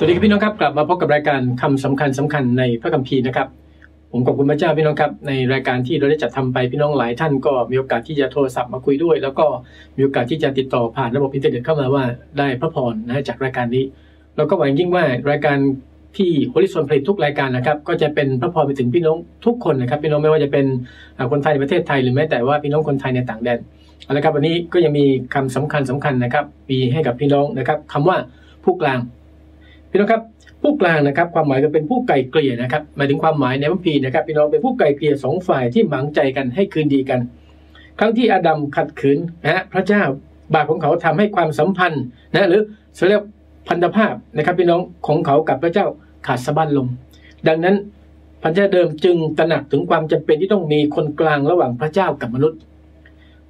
สวัสดีครับพี่น้องครับกลับมาพบกับรายการคำสำคัญสำคัญในพระคัมภีร์นะครับ ผมขอบคุณพระเจ้าพี่น้องครับในรายการที่เราได้จัดทำไปพี่น้องหลายท่านก็มีโอกาสที่จะโทรศัพท์มาคุยด้วย แล้วก็มีโอกาสที่จะติดต่อผ่านระบบอินเทอร์เน็ตเข้ามาว่าได้พระพรนะจากรายการนี้ แล้วก็หวังยิ่งว่ารายการที่โฮลิสอนผลิตทุกรายการนะครับ ก็จะเป็นพระพรไปถึงพี่น้องทุกคนนะครับพี่น้องไม่ว่าจะเป็นคนไทยในประเทศไทยหรือแม้แต่ว่าพี่น้องคนไทยในต่างแดนเอาละครับวันนี้ก็ยังมีคำสำคัญสำคัญนะครับมีให้กับพี่น้องนะครับคำว่าผู้กลาง พี่น้องครับผู้กลางนะครับความหมายก็เป็นผู้ไกลเกลี่ยนะครับหมายถึงความหมายในพระพีนะครับพี่น้องเป็นผู้ไกลเกลี่ยสองฝ่ายที่หมางใจกันให้คืนดีกัน ครั้งที่อาดัมขัดขืนนะฮะพระเจ้าบาปของเขาทำให้ความสัมพันธ์นะหรือเรียกพันธภาพนะครับพี่น้องของเขากับพระเจ้าขาดสะบั้นลง ดังนั้นพันธะเดิมจึงตระหนักถึงความจำเป็นที่ต้องมีคนกลางระหว่างพระเจ้ากับมนุษย์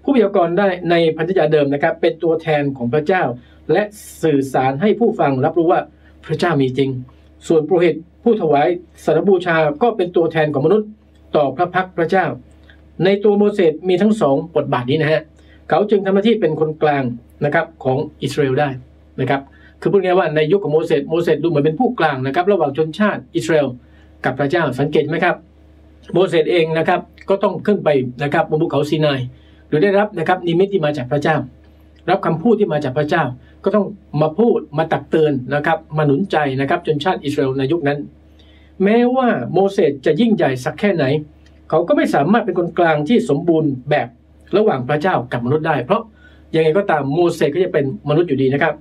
ผู้พยากรณ์ได้ในพันธะเดิมนะครับ เป็นตัวแทนของพระเจ้า และสื่อสารให้ผู้ฟังรับรู้ว่า พระเจ้ามีจริง ส่วนปุโรหิตผู้ถวายสารบูชาก็เป็นตัวแทนของมนุษย์ต่อพระพักพระเจ้า ในตัวโมเสสมีทั้งสองบทบาทนี้นะฮะเขาจึงทำหน้าที่เป็นคนกลางนะครับของอิสราเอลได้นะครับคือพูดง่ายว่าในยุคของโมเสสโมเสสดูเหมือนเป็นผู้กลางนะครับ ระหว่างชนชาติอิสราเอลกับพระเจ้าสังเกตไหมครับ โมเสสเองนะครับก็ต้องขึ้นไปนะครับบนภูเขาซีนายหรือได้รับนะครับนิมิตที่มาจากพระเจ้า รับคำพูดที่มาจากพระเจ้า ก็ต้องมาพูดมาตักเตือนนะครับมาหนุนใจนะครับจนชาติอิสราเอลในยุคนั้น แม้ว่าโมเสสจะยิ่งใหญ่สักแค่ไหน เขาก็ไม่สามารถเป็นคนกลางที่สมบูรณ์แบบระหว่างพระเจ้ากับมนุษย์ได้ เพราะยังไงก็ตามโมเสสก็จะเป็นมนุษย์อยู่ดีนะครับ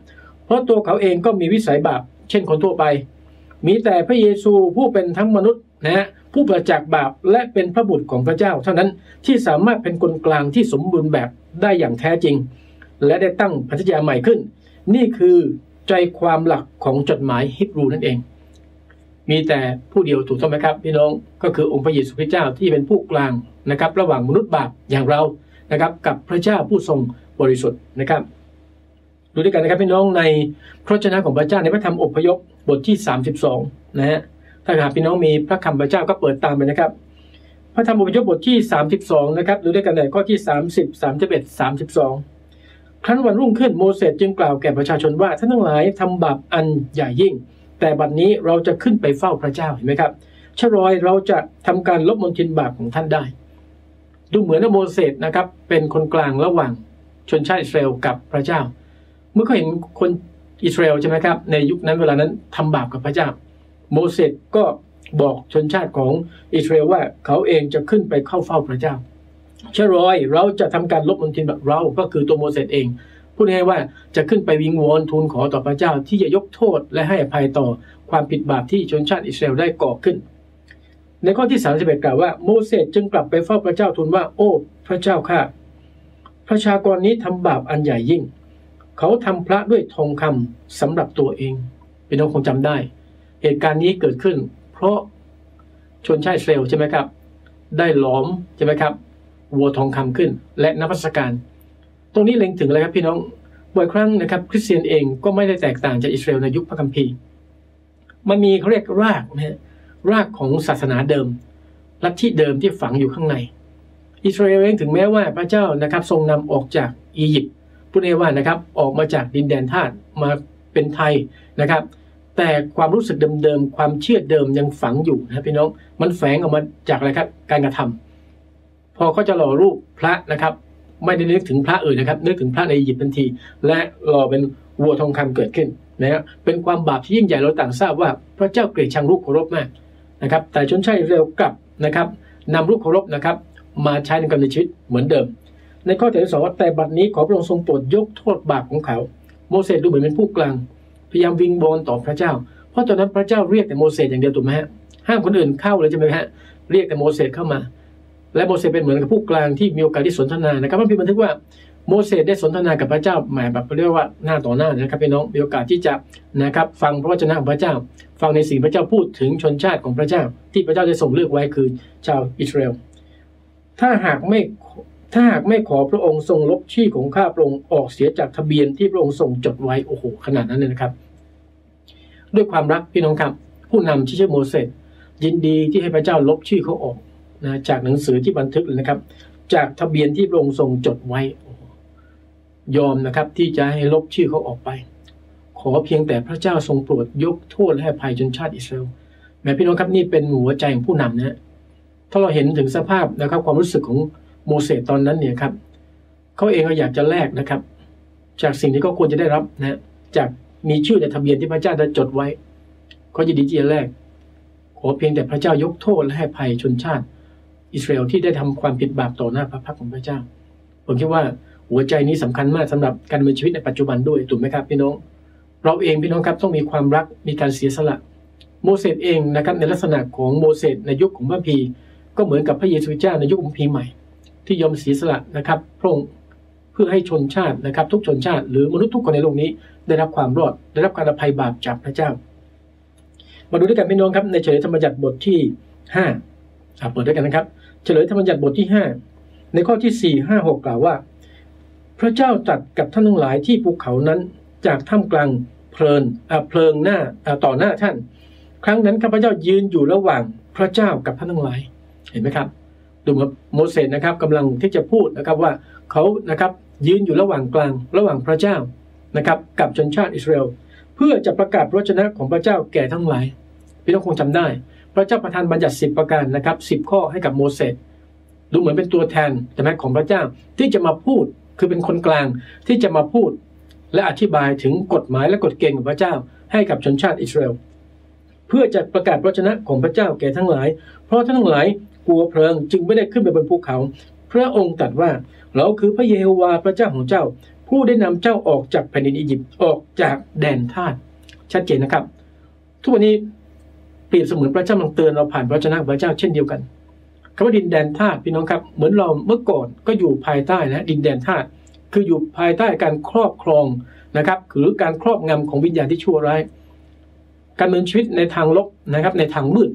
เพราะตัวเขาเองก็มีวิสัยบาปเช่นคนทั่วไป มีแต่พระเยซูผู้เป็นทั้งมนุษย์นะฮะผู้ประจักษ์บาปและเป็นพระบุตรของพระเจ้า เท่านั้นที่สามารถเป็นคนกลางที่สมบูรณ์แบบได้อย่างแท้จริง และได้ตั้งพันธยาใหม่ขึ้น นี่คือใจความหลักของจดหมายฮิบรูนั่นเอง มีแต่ผู้เดียวถูกต้องไหมครับพี่น้องก็คือองค์พระเยซูคริสต์เจ้าที่เป็นผู้กลางนะครับ ระหว่างมนุษย์บาปอย่างเรานะครับ กับพระเจ้าผู้ทรงบริสุทธิ์นะครับดูด้วยกันนะครับพี่น้องในพระชนะของพระเจ้าในพระธรรมอพยพบทที่ 32นะฮะถ้าหากพี่น้องมีพระคำพระเจ้าก็เปิดตามไปนะครับ พระธรรมอพยพบทที่ 32 นะครับดูด้วยกันในข้อที่ 30 31 32 ครั้นวันรุ่งขึ้นโมเสสจึงกล่าวแก่ประชาชนว่าท่านทั้งหลายทำบาปอันใหญ่ยิ่ง แต่บัดนนี้เราจะขึ้นไปเฝ้าพระเจ้าเห็นไหมครับชรอยเราจะทำการลบมลทินบาปของท่านได้ ดูเหมือนว่าโมเสสนะครับ เป็นคนกลางระหว่างชนชาติอิสราเอลกับพระเจ้า เมื่อเขาเห็นคนอิสราเอลใช่ไหมครับ ในยุคนั้นเวลานั้นทำบาปกับพระเจ้า โมเสสก็บอกชนชาติของอิสราเอลว่าเขาเองจะขึ้นไปเข้าเฝ้าพระเจ้า เชรอยเราจะทำการลบมนทินแบบเราก็คือตัวโมเสสเอง พูดง่ายว่าจะขึ้นไปวิงวอนทูลขอต่อพระเจ้าที่จะยกโทษและให้อภัยต่อความผิดบาปที่ชนชาติอิสราเอลได้ก่อขึ้น ในข้อที่ 31 กล่าวว่าโมเสสจึงกลับไปเฝ้าพระเจ้าทูลว่า โอ้พระเจ้าข้าประชากรนี้ทำบาปอันใหญ่ยิ่ง เขาทำพระด้วยทองคำสำหรับตัวเองเป็นน้องคงจำได้ เหตุการณ์นี้เกิดขึ้น เพราะชนชาติอิสราเอลใช่ไหมครับ ได้หลอมใช่ไหมครับ วัวทองคำขึ้น และนพัสการ ตรงนี้เล็งถึงอะไรครับพี่น้องบ่อยครั้งนะครับ คริสเตียนเองก็ไม่ได้แตกต่างจากอิสราเอลในยุคพระคัมภีร์ มันมีเขาเรียกรากนะฮะรากของศาสนาเดิม ลัทธิเดิมที่ฝังอยู่ข้างใน อิสราเอลเองถึงแม้ว่าพระเจ้านะครับทรงนำออกจากอียิปต์พูดง่ายว่านะครับออกมาจากดินแดนทาสมาเป็นไทยนะครับ แต่ความรู้สึกเดิมๆความเชื่อเดิมยังฝังอยู่นะพี่น้องมันแฝงออกมาจากอะไรครับการกระทำ พอเขาจะหล่อรูปพระนะครับ ไม่ได้นึกถึงพระอื่นนะครับ นึกถึงพระในอียิปต์ทันที และหล่อเป็นวัวทองคำเกิดขึ้นนะฮะเป็นความบาปที่ยิ่งใหญ่เราต่างทราบว่า พระเจ้าเกลียดชังรูปเคารพมากนะครับ แต่ชนชาติเร็วกลับนะครับนำรูปเคารพนะครับ มาใช้ในการในชีวิตเหมือนเดิม ในข้อที่สองว่าแต่บัดนี้ขอพระองค์ทรงโปรดยกโทษบาปของเขา โมเสสดูเหมือนเป็นผู้กลาง พยายามวิงบอลต่อพระเจ้า เพราะตอนนั้นพระเจ้าเรียกแต่โมเสสอย่างเดียวถูกไหมฮะห้ามคนอื่นเข้าเลยใช่ไหมฮะเรียกแต่โมเสสเข้ามา และโมเสสเป็นเหมือนกับผู้กลางที่มีโอกาสที่สนทนานะครับมันพิบันทึกว่าโมเสสได้สนทนากับพระเจ้าหมายแบบเรียกว่าหน้าต่อหน้านะครับพี่น้องมีโอกาสที่จะนะครับฟังพระวจนะของพระเจ้า ฟังในสิ่งพระเจ้าพูดถึงชนชาติของพระเจ้า ที่พระเจ้าได้ส่งเลือกไว้คือชาวอิสราเอลถ้าหากไม่ถ้าหากไม่ขอพระองค์ทรงลบชื่อของข้าพระองค์ออกเสียจากทะเบียนที่พระองค์ทรงจดไว้โอ้โหขนาดนั้นเลยนะครับ ด้วยความรักพี่น้องครับ ผู้นำที่ชื่อโมเสสยินดีที่ให้พระเจ้าลบชื่อเขาออก นะจากหนังสือที่บันทึกนะครับ จากทะเบียนที่พระองค์ทรงจดไว้ ยอมนะครับที่จะให้ลบชื่อเขาออกไป ขอเพียงแต่พระเจ้าทรงโปรดยกโทษและให้ภัยจนชาติอิสราเอลแม้พี่น้องครับนี่เป็นหัวใจของผู้นำนะถ้าเราเห็นถึงสภาพนะครับ ความรู้สึกของโมเสสตอนนั้นเนี่ยครับเขาเองก็อยากจะแลกนะครับ จากสิ่งที่เขาควรจะได้รับนะจากมีชื่อในทะเบียนที่พระเจ้าได้จดไว้เขายินดีที่จะแลกขอเพียงแต่พระเจ้ายกโทษและให้ภัยชนชาติ อิสราเอลที่ได้ทำความผิดบาปต่อหน้าพระพักของพระเจ้า ผมคิดว่าหัวใจนี้สำคัญมากสำหรับการดำเนินชีวิตในปัจจุบันด้วยถูกไหมครับพี่น้อง เราเองพี่น้องครับต้องมีความรักมีการเสียสละ โมเสสเองนะครับในลักษณะของโมเสสในยุคของพระพี ก็เหมือนกับพระเยซูเจ้าในยุคของพีใหม่ ที่ยอมเสียสละนะครับพระองค์เพื่อให้ชนชาตินะครับ ทุกชนชาติ หรือมนุษย์ทุกคนในโลกนี้ ได้รับความรอดได้รับการอภัยบาปจากพระเจ้า มาดูด้วยกันพี่น้องครับในเฉลยธรรมบัญญัติบทที่ห้า เปิดด้วยกันนะครับ เฉลยธรรมบัญญัติบทที่ห้าในข้อที่สี่ห้าหกกล่าวว่า พระเจ้าตรัสกับท่านทั้งหลายที่ภูเขานั้นจากท่ามกลางเพลินเพลิงหน้าต่อหน้าท่าน ครั้งนั้นข้าพเจ้ายืนอยู่ระหว่างพระเจ้ากับท่านทั้งหลายเห็นไหมครับดูกับโมเสสนะครับกำลังที่จะพูดนะครับว่าเขานะครับยืนอยู่ระหว่างกลางระหว่างพระเจ้านะครับกับชนชาติอิสราเอลเพื่อจะประกาศพระชนะของพระเจ้าแก่ทั้งหลายพี่น้องคงจำได้ พระเจ้าประทานบัญญัติสิบประการนะครับสิบข้อให้กับโมเสสดูเหมือนเป็นตัวแทนใช่ไหมของพระเจ้าที่จะมาพูดคือเป็นคนกลางที่จะมาพูด และอธิบายถึงกฎหมายและกฎเกณฑ์ของพระเจ้า ให้กับชนชาติอิสราเอลเพื่อจะประกาศพระชนะของพระเจ้าแก่ทั้งหลาย เพราะทั้งหลายกลัวเพลิงจึงไม่ได้ขึ้นไปบนภูเขา พระองค์ตรัสว่าเราคือพระเยโฮวาห์พระเจ้าของเจ้า ผู้ได้นำเจ้าออกจากแผ่นดินอียิปต์ออกจากแดนทาสชัดเจนนะครับ ทุกวันนี้ เปรียบเสมือนพระเจ้ากำลังเตือนเราผ่านพระชนะพระเจ้าเช่นเดียวกันคำว่าดินแดนทาสพี่น้องครับ เหมือนเราเมื่อก่อนก็อยู่ภายใต้นะดินแดนทาสคืออยู่ภายใต้การครอบครองนะครับหรือการครอบงำของวิญญาณที่ชั่วร้าย การดำเนินชีวิตในทางลบนะครับ ในทางมืด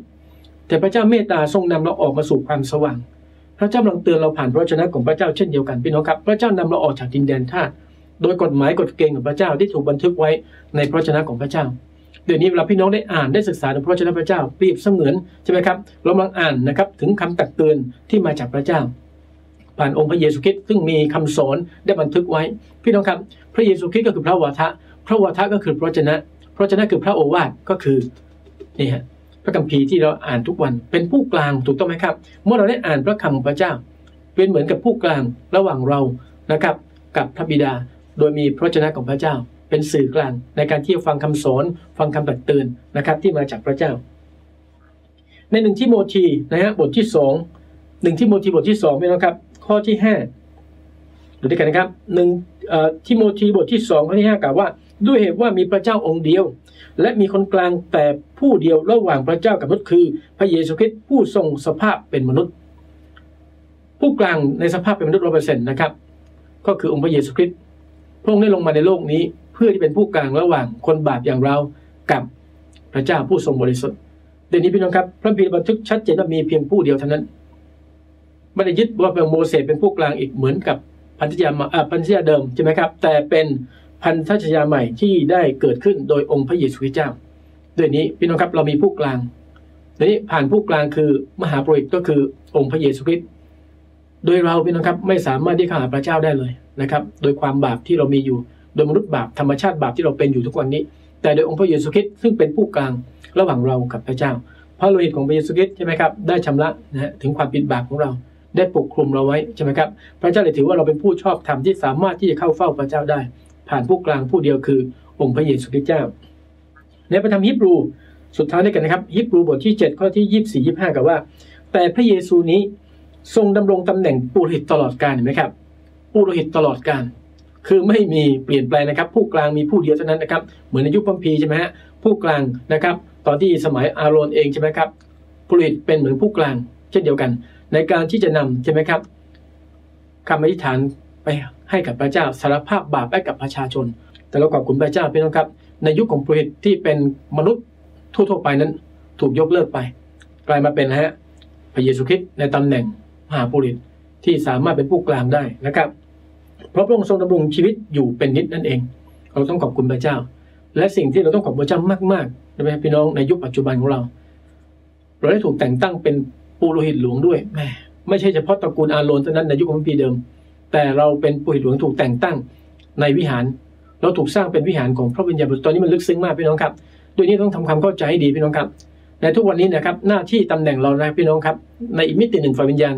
แต่พระเจ้าเมตตาทรงนำเราออกมาสู่ความสว่าง พระเจ้ากำลังเตือนเราผ่านพระชนะของพระเจ้าเช่นเดียวกันพี่น้องครับ พระเจ้านำเราออกจากดินแดนทาสโดยกฎหมายกฎเกณฑ์ของพระเจ้าที่ถูกบันทึกไว้ในพระชนะของพระเจ้า เดี๋ยวนี้เวลาพี่น้องได้อ่านได้ศึกษาในพระชนะพระเจ้าเปรียบเสมือนใช่ไหมครับเรากำลังอ่านนะครับถึงคำตักเตือนที่มาจากพระเจ้า ผ่านองค์พระเยซูคริสต์ซึ่งมีคำสอนได้บันทึกไว้ พี่น้องครับ พระเยซูคริสต์ก็คือพระวาทะพระวาทะก็คือพระชนะพระชนะคือพระโอวาทก็คือนี่ฮะพระคัมภีร์ที่เราอ่านทุกวันเป็นผู้กลางถูกต้องไหมครับ เมื่อเราได้อ่านพระคำของพระเจ้า เป็นเหมือนกับผู้กลางระหว่างเรานะครับ กับพระบิดา โดยมีพระชนะของพระเจ้า เป็นสื่อกลาง ในการที่ฟังคำสอน ฟังคำตักเตือนนะครับ ที่มาจากพระเจ้า ในหนึ่งที่โมทีนะฮะบทที่สองหนึ่งที่โมทีบทที่สองพี่น้องครับ ข้อที่ห้าดูด้วยกันนะครับหนึ่งที่โมทีบทที่สองข้อที่ห้ากล่าวว่า ด้วยเหตุว่ามีพระเจ้าองค์เดียว และมีคนกลางแต่ผู้เดียวระหว่างพระเจ้ากับมนุษย์คือ พระเยซูคริสต์ผู้ทรงสภาพเป็นมนุษย์ ผู้กลางในสภาพเป็นมนุษย์ร้อยเปอร์เซ็นต์นะครับก็คือองค์พระเยซูคริสต์พระองค์ได้ลงมาในโลกนี้ พื่อที่เป็นผู้กลางระหว่างคนบาปอย่างเรากับพระเจ้าผู้ทรงบริสุทธิ์เดี๋ยวนี้พี่น้องครับ พระพีบันทึกชัดเจนว่ามีเพียงผู้เดียวเท่านั้นไม่ได้ยึดว่าเป็นโมเสสเป็นผู้กลางอีกเหมือนกับพันธยาพันธยาเดิมใช่ไหมครับ แต่เป็นพันธชยาใหม่ที่ได้เกิดขึ้นโดยองค์พระเยซูคริสต์เจ้าด้วยนี้พี่น้องครับเรามีผู้กลางเดี๋ยวนี้ผ่านผู้กลางคือมหาปริตก็คือองค์พระเยซูคริสต์โดยเราพี่น้องครับไม่สามารถที่เข้าหาพระเจ้าได้เลยนะครับ โดยความบาปที่เรามีอยู่ โดยมนุษย์บาปธรรมชาติบาปที่เราเป็นอยู่ทุกวันนี้ แต่โดยองค์พระเยซูคริสต์ซึ่งเป็นผู้กลางระหว่างเรากับพระเจ้าพระโลหิตของพระเยซูคริสต์ใช่ไหมครับได้ชำระนะฮะถึงความผิดบาปของเรา ได้ปกคลุมเราไว้ใช่ไหมครับพระเจ้าเลยถือว่าเราเป็นผู้ชอบธรรมที่สามารถที่จะเข้าเฝ้าพระเจ้าได้ ผ่านผู้กลางผู้เดียวคือองค์พระเยซูคริสต์เจ้า ในพระธรรมฮิบรูสุดท้ายด้วยกันนะครับฮิบรูบทที่ 7 ข้อที่ยี่สี่ยี่ห้ากับว่า แต่พระเยซูนี้ทรงดำรงตำแหน่งปุโรหิตตลอดกาลเห็นไหมครับปุโรหิตตลอดกาล คือไม่มีเปลี่ยนแปลงนะครับ ผู้กลางมีผู้เดียวเท่านั้นนะครับ เหมือนในยุคพัมพีใช่ไหมฮะผู้กลางนะครับ ตอนที่สมัยอาโรนเองใช่ไหมครับผู้ริตเป็นเหมือนผู้กลาง เช่นเดียวกัน ในการที่จะนำใช่ไหมครับคำอธิษฐานไปให้กับพระเจ้าสารภาพบาปให้กับประชาชน แต่เราขอบคุณพระเจ้าพี่น้องครับ ในยุคของผู้ริตที่เป็นมนุษย์ทั่วๆไปนั้น ถูกยกเลิกไป กลายมาเป็นฮะพระเยซูคริสต์ในตำแหน่งมหาปุริตที่สามารถเป็นผู้กลางได้นะครับ เพราะพระองค์ทรงดำรงชีวิตอยู่เป็นนิดนั่นเอง เราต้องขอบคุณพระเจ้า และสิ่งที่เราต้องขอบพระเจ้ามากๆนะพี่น้องในยุคปัจจุบันของเรา เราได้ถูกแต่งตั้งเป็นปุโรหิตหลวงด้วยแม่ไม่ใช่เฉพาะตระกูลอาโรนเท่านั้นในยุคของพีเดิม แต่เราเป็นปุโรหิตหลวงถูกแต่งตั้งในวิหาร เราถูกสร้างเป็นวิหารของพระวิญญาณบริสุทธิ์ตอนนี้มันลึกซึ้งมากพี่น้องครับโดยนี้ต้องทำความเข้าใจให้ดีพี่น้องครับในทุกวันนี้นะครับหน้าที่ตำแหน่งเรานะพี่น้องครับ ในอีกมิติหนึ่งฝ่ายวิญญาณ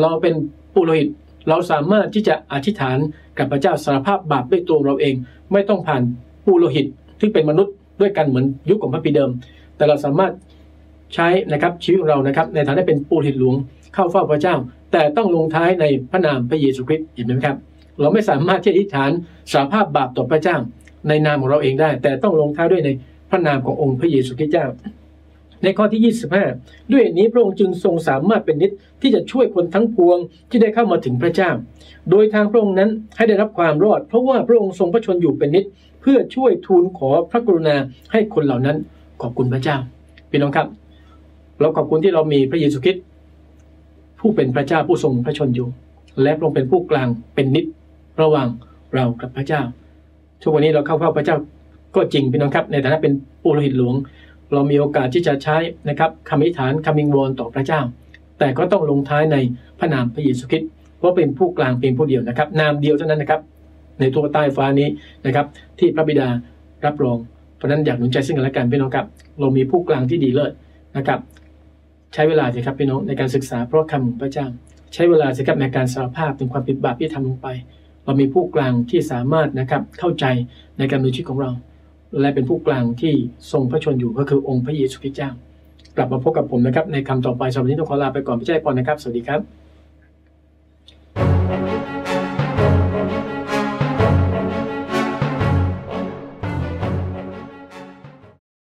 เราเป็นปุโรหิต เราสามารถที่จะอธิษฐานกับพระเจ้าสารภาพบาปด้วยตัวเราเอง ไม่ต้องผ่านปุโรหิตที่เป็นมนุษย์ด้วยกันเหมือนยุคของพระปีเดิม แต่เราสามารถใช้นะครับชีวิตของเรานะครับ ในฐานะเป็นปุโรหิตหลวงเข้าเฝ้าพระเจ้า แต่ต้องลงท้ายในพระนามพระเยซูคริสต์เห็นไหมครับ เราไม่สามารถที่จะอธิษฐานสารภาพบาปต่อพระเจ้า ในนามของเราเองได้ แต่ต้องลงท้ายด้วยในพระนามขององค์พระเยซูคริสต์เจ้า ในข้อที่ 25 ด้วยเหตุนี้พระองค์จึงทรงสามารถเป็นนิดที่จะช่วยคนทั้งปวงที่ได้เข้ามาถึงพระเจ้า โดยทางพระองค์นั้นให้ได้รับความรอด เพราะว่าพระองค์ทรงพระชนอยู่เป็นนิด เพื่อช่วยทูลขอพระกรุณาให้คนเหล่านั้นขอบคุณพระเจ้าพี่น้องครับ เราขอบคุณที่เรามีพระเยซูคริสต์ผู้เป็นพระเจ้าผู้ทรงพระชนอยู่ และพระองค์เป็นผู้กลางเป็นนิดระหว่างเรากับพระเจ้าทุกวันนี้เราเข้าเฝ้าพระเจ้าก็จริงพี่น้องครับ ในฐานะเป็นปุโรหิตหลวง เรามีโอกาสที่จะใช้นะครับคำอธิษฐานคำวิงวอนต่อพระเจ้า แต่ก็ต้องลงท้ายในพระนามพระเยซูคริสต์เพราะเป็นผู้กลางเพียงผู้เดียวนะครับ นามเดียวเท่านั้นนะครับ ในทั่วใต้ฟ้านี้นะครับ ที่พระบิดารับรองเพราะนั้นอยากหนุนใจซึ่งกันและกันพี่น้องครับ เรามีผู้กลางที่ดีเลิศนะครับ ใช้เวลาสิครับพี่น้องในการศึกษาเพราะคำของพระเจ้า ใช้เวลาสิครับในการสารภาพถึงความผิดบาปที่ทำลงไป เรามีผู้กลางที่สามารถนะครับเข้าใจในการดำเนินชีวิตของเรา และเป็นผู้กลางที่ทรงพระชนอยู่ก็คือองค์พระเยซูคริสต์เจ้า กลับมาพบกับผมนะครับ ในคำต่อไปสำหรับวันนี้ต้องขอลาไปก่อนพี่เจ้าพรนะครับ สวัสดีครับ